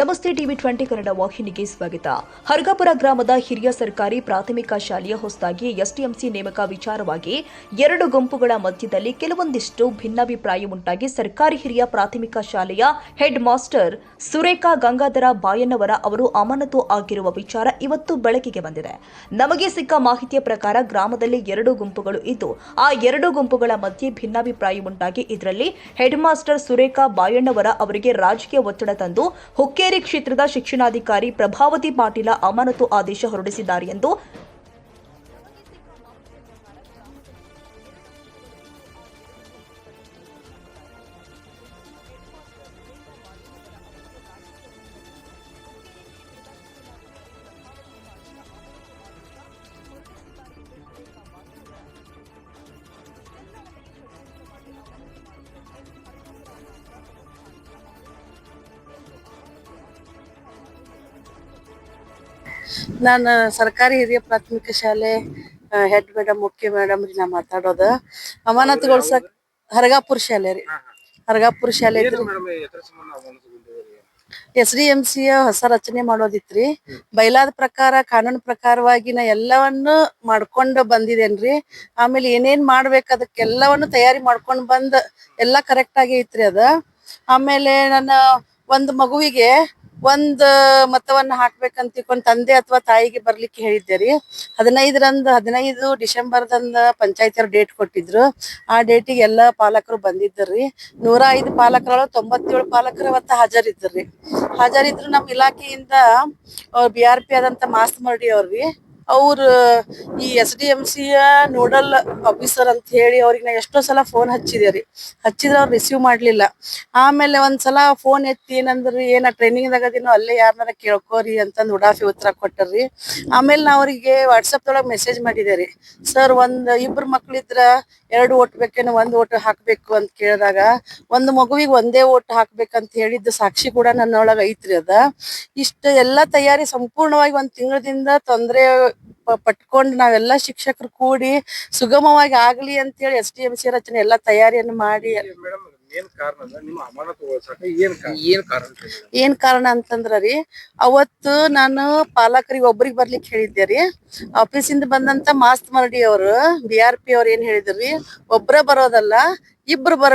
ನಮಸ್ತೆ TV twenty Kannada ವಾಹಿನಿಗೆ ಸ್ವಾಗತ. ಹರ್ಗಾಪುರ ಗ್ರಾಮದ ಹಿರಿಯ ಸರ್ಕಾರಿ ಪ್ರಾಥಮಿಕ ಶಾಲೆಯ ಹೊಸದಾಗಿ ಎಸ್ಟಿಎಂಸಿ ನೇಮಕ ವಿಚಾರವಾಗಿ ಎರಡು ಗುಂಪುಗಳ ಮಧ್ಯದಲ್ಲಿ ಕೆಲವೊಂದಿಷ್ಟು ಭಿನ್ನಾಭಿಪ್ರಾಯ ಉಂಟಾಗಿ ಸರ್ಕಾರಿ ಹಿರಿಯ ಪ್ರಾಥಮಿಕ ಶಾಲೆಯ ಹೆಡ್ ಮಾಸ್ಟರ್ ಸುರೇಖಾ ಗಂಗಾಧರ ಬಾಯಣ್ಣವರ ಅವರು ಅಮಾನತು ಆಗಿರುವ ವಿಚಾರ ಇವತ್ತು ಬೆಳಕಿಗೆ ಬಂದಿದೆ. ನಮಗೆ ಸಿಕ್ಕ ಮಾಹಿತಿಯ ಪ್ರಕಾರ ಗ್ರಾಮದಲ್ಲಿ ಎರಡು ಗುಂಪುಗಳು ಇದ್ದು, ಆ ಎರಡು ಗುಂಪುಗಳ ಮಧ್ಯೆ ಭಿನ್ನಾಭಿಪ್ರಾಯ ಉಂಟಾಗಿ ಇದರಲ್ಲಿ ಹೆಡ್ ಮಾಸ್ಟರ್ ಸುರೇಖಾ ಬಾಯಣ್ಣವರ ಅವರಿಗೆ ರಾಜಕೀಯ ಒತ್ತಡ ತಂದು ಹುಕ್ಕೇರಿ ಕ್ಷೇತ್ರದ ಶಿಕ್ಷಣಾಧಿಕಾರಿ ಪ್ರಭಾವತಿ ಪಾಟೀಲ ಅಮಾನತು ಆದೇಶ ಹೊರಡಿಸಿದ್ದಾರೆ ಎಂದು ನಾನು ಸರ್ಕಾರಿ ಹಿರಿಯ ಪ್ರಾಥಮಿಕ ಶಾಲೆ ಹೆಡ್ ಮೇಡಮ್ ಮುಖ್ಯ ಮೇಡಮ್ ರೀ ನಾ ಮಾತಾಡೋದ. ಅಮಾನತುಗೊಳ್ಸಕ್ ಹರಗಾಪುರ ಶಾಲೆ ರೀ. ಹರಗಾಪುರ ಶಾಲೆ ಎಸ್ ಡಿ ಎಂ ಸಿ ಹೊಸ ರಚನೆ ಮಾಡೋದಿತ್ರಿ. ಬೈಲಾದ ಪ್ರಕಾರ ಕಾನೂನು ಪ್ರಕಾರವಾಗಿ ನಾ ಎಲ್ಲವನ್ನು ಮಾಡ್ಕೊಂಡು ಬಂದಿದೇನ್ರಿ. ಆಮೇಲೆ ಏನೇನ್ ಮಾಡ್ಬೇಕು ಅದಕ್ಕೆಲ್ಲವನ್ನು ತಯಾರಿ ಮಾಡ್ಕೊಂಡು ಬಂದ ಎಲ್ಲಾ ಕರೆಕ್ಟ್ ಆಗಿ ಐತ್ರಿ ಅದ. ಆಮೇಲೆ ನನ್ನ ಒಂದು ಮಗುವಿಗೆ ಒಂದ್ ಮತವನ್ನ ಹಾಕ್ಬೇಕಂತ ತಿಳ್ಕೊಂಡ್ ತಂದೆ ಅಥವಾ ತಾಯಿಗೆ ಬರ್ಲಿಕ್ಕೆ ಹೇಳಿದ್ದೆ ರೀ. ಹದಿನೈದರಂದ್, ಹದಿನೈದು ಡಿಸೆಂಬರ್ದಂದ ಪಂಚಾಯತಿಯವ್ರು ಡೇಟ್ ಕೊಟ್ಟಿದ್ರು. ಆ ಡೇಟಿಗೆ ಎಲ್ಲಾ ಪಾಲಕರು ಬಂದಿದ್ದರ್ರಿ ನೂರ ಐದು ಪಾಲಕರೊಳಗೆ ತೊಂಬತ್ತೇಳು ಪಾಲಕರು ಅವತ್ತ ರೀ. ಹಾಜರಿದ್ರು ನಮ್ಮ ಇಲಾಖೆಯಿಂದ ಬಿ ಆರ್ ಪಿ ಆದಂತ ಮರಡಿ ಅವ್ರಿ ಅವ್ರ, ಈ ಎಸ್ ಡಿ ಎಂ ಸಿಯ ನೋಡಲ್ ಆಫೀಸರ್ ಅಂತ ಹೇಳಿ ಅವ್ರಿಗೆ ನಾ ಎಷ್ಟೋ ಸಲ ಫೋನ್ ಹಚ್ಚಿದೆ ರೀ. ಹಚ್ಚಿದ್ರೆ ಅವ್ರು ರಿಸೀವ್ ಮಾಡಲಿಲ್ಲ. ಆಮೇಲೆ ಒಂದ್ಸಲ ಫೋನ್ ಎತ್ತಿ ಏನಂದ್ರಿ, ಏನ ಟ್ರೈನಿಂಗ್ ಅದೇನೋ ಅಲ್ಲೇ ಯಾರನ್ನಾರ ಕೇಳ್ಕೋರಿ ಅಂತಂದು ಉಡಾಫಿ ಉತ್ತರ ಕೊಟ್ಟರ್ರಿ. ಆಮೇಲೆ ನಾ ಅವರಿಗೆ ವಾಟ್ಸಪ್ ಒಳಗ್ ಮೆಸೇಜ್ ಮಾಡಿದೆ ರೀ. ಸರ್, ಒಂದ್ ಇಬ್ರು ಮಕ್ಳಿದ್ರ ಎರಡು ಓಟ್ ಬೇಕೇನು ಒಂದ್ ಓಟ್ ಹಾಕ್ಬೇಕು ಅಂತ ಕೇಳಿದಾಗ ಒಂದು ಮಗುವಿಗೆ ಒಂದೇ ಓಟ್ ಹಾಕ್ಬೇಕಂತ ಹೇಳಿದ್ದು ಸಾಕ್ಷಿ ಕೂಡ ನನ್ನೊಳಗ ಐತ್ರಿ ಅದ. ಇಷ್ಟ ಎಲ್ಲಾ ತಯಾರಿ ಸಂಪೂರ್ಣವಾಗಿ ಒಂದ್ ತಿಂಗಳದಿಂದ ತೊಂದರೆ ಪಟ್ಕೊಂಡು ನಾವೆಲ್ಲಾ ಶಿಕ್ಷಕರು ಕೂಡಿ ಸುಗಮವಾಗಿ ಆಗ್ಲಿ ಅಂತ ಹೇಳಿ ಎಸ್ ಡಿ ಎಂ ಸಿ ರಚನೆ ಎಲ್ಲಾ ತಯಾರಿಯನ್ನು ಮಾಡಿ ಮೇಡಮ್ ಏನ್ ಕಾರಣ ನಿಮ್ಮ ಅಮಾನತುಗೊಳಿಸಕ ಏನ್ ಕಾರಣ? ಏನ್ ಕಾರಣ ಏನ್ ಕಾರಣ ಅಂತಂದ್ರ ರೀ ಅವತ್ತು ನಾನು ಪಾಲಕರಿಗೆ ಒಬ್ರಿಗೆ ಬರ್ಲಿಕ್ಕೆ ಹೇಳಿದ್ದೆ ರೀ. ಆಫೀಸಿಂದ ಬಂದಂತ ಮಾಸ್ತ್ ಮರಡಿ ಅವರು ಬಿ ಆರ್ ಪಿ ಅವ್ರ ಏನ್ ಹೇಳಿದ್ರಿ ಒಬ್ರ ಬರೋದಲ್ಲ ಇಬ್ರು ಬರ